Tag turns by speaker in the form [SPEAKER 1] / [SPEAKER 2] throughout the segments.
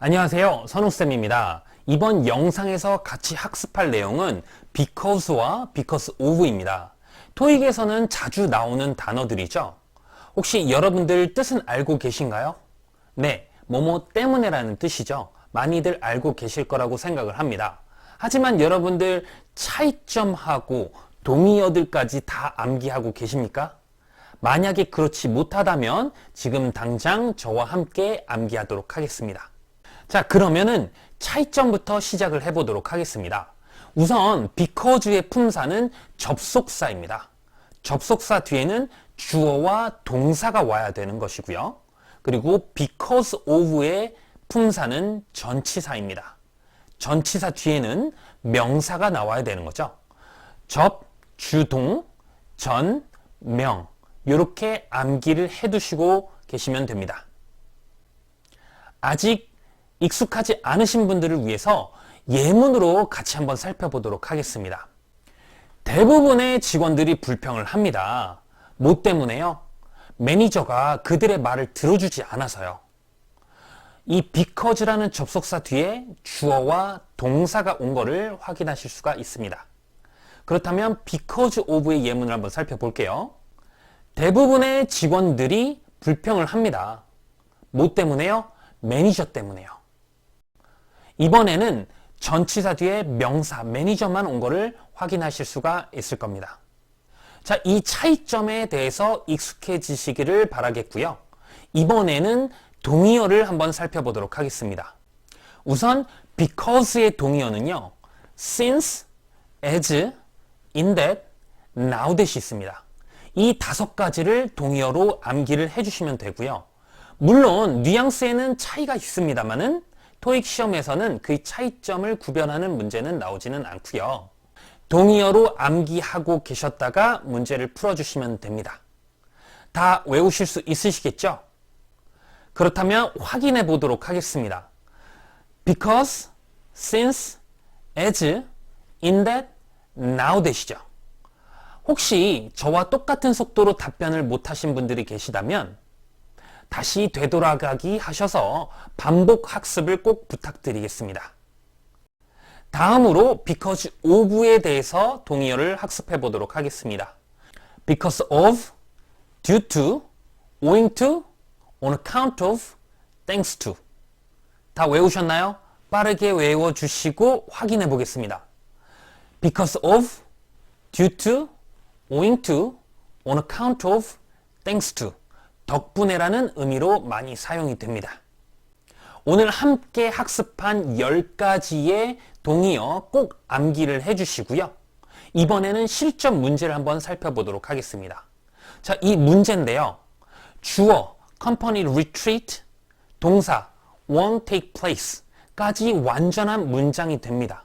[SPEAKER 1] 안녕하세요. 선우쌤입니다. 이번 영상에서 같이 학습할 내용은 because와 because of입니다. 토익에서는 자주 나오는 단어들이죠. 혹시 여러분들 뜻은 알고 계신가요? 네, 뭐뭐 때문에라는 뜻이죠. 많이들 알고 계실 거라고 생각을 합니다. 하지만 여러분들 차이점하고 동의어들까지 다 암기하고 계십니까? 만약에 그렇지 못하다면 지금 당장 저와 함께 암기하도록 하겠습니다. 자, 그러면은 차이점부터 시작을 해보도록 하겠습니다. 우선 because의 품사는 접속사입니다. 접속사 뒤에는 주어와 동사가 와야 되는 것이고요. 그리고 because of의 품사는 전치사입니다. 전치사 뒤에는 명사가 나와야 되는 거죠. 접, 주동, 전, 명 이렇게 암기를 해두시고 계시면 됩니다. 아직 익숙하지 않으신 분들을 위해서 예문으로 같이 한번 살펴보도록 하겠습니다. 대부분의 직원들이 불평을 합니다. 뭐 때문에요? 매니저가 그들의 말을 들어주지 않아서요. 이 because라는 접속사 뒤에 주어와 동사가 온 것을 확인하실 수가 있습니다. 그렇다면 because of의 예문을 한번 살펴볼게요. 대부분의 직원들이 불평을 합니다. 뭐 때문에요? 매니저 때문에요. 이번에는 전치사 뒤에 명사, 매니저만 온 거를 확인하실 수가 있을 겁니다. 자, 이 차이점에 대해서 익숙해지시기를 바라겠고요. 이번에는 동의어를 한번 살펴보도록 하겠습니다. 우선 because의 동의어는요. since, as, in that, now that이 있습니다. 이 다섯 가지를 동의어로 암기를 해주시면 되고요. 물론 뉘앙스에는 차이가 있습니다만은 토익 시험에서는 그 차이점을 구별하는 문제는 나오지는 않고요. 동의어로 암기하고 계셨다가 문제를 풀어주시면 됩니다. 다 외우실 수 있으시겠죠? 그렇다면 확인해 보도록 하겠습니다. because, since, as, in that, now 되시죠? 혹시 저와 똑같은 속도로 답변을 못하신 분들이 계시다면 다시 되돌아가기 하셔서 반복 학습을 꼭 부탁드리겠습니다. 다음으로 because of에 대해서 동의어를 학습해 보도록 하겠습니다. because of, due to, owing to, on account of, thanks to. 다 외우셨나요? 빠르게 외워주시고 확인해 보겠습니다. because of, due to, owing to, on account of, thanks to. 덕분에라는 의미로 많이 사용이 됩니다. 오늘 함께 학습한 10가지의 동의어 꼭 암기를 해주시고요. 이번에는 실전 문제를 한번 살펴보도록 하겠습니다. 자, 이 문제인데요. 주어, company retreat, 동사, won't take place 까지 완전한 문장이 됩니다.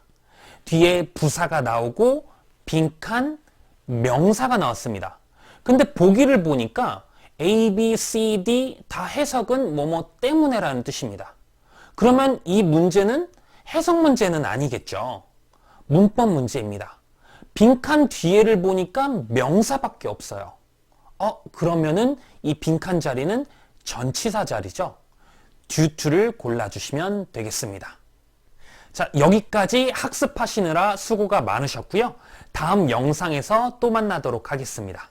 [SPEAKER 1] 뒤에 부사가 나오고 빈칸, 명사가 나왔습니다. 근데 보기를 보니까 A, B, C, D 다 해석은 뭐뭐 때문에라는 뜻입니다. 그러면 이 문제는 해석 문제는 아니겠죠. 문법 문제입니다. 빈칸 뒤에를 보니까 명사밖에 없어요. 어, 그러면은 이 빈칸 자리는 전치사 자리죠. due to를 골라주시면 되겠습니다. 자, 여기까지 학습하시느라 수고가 많으셨고요. 다음 영상에서 또 만나도록 하겠습니다.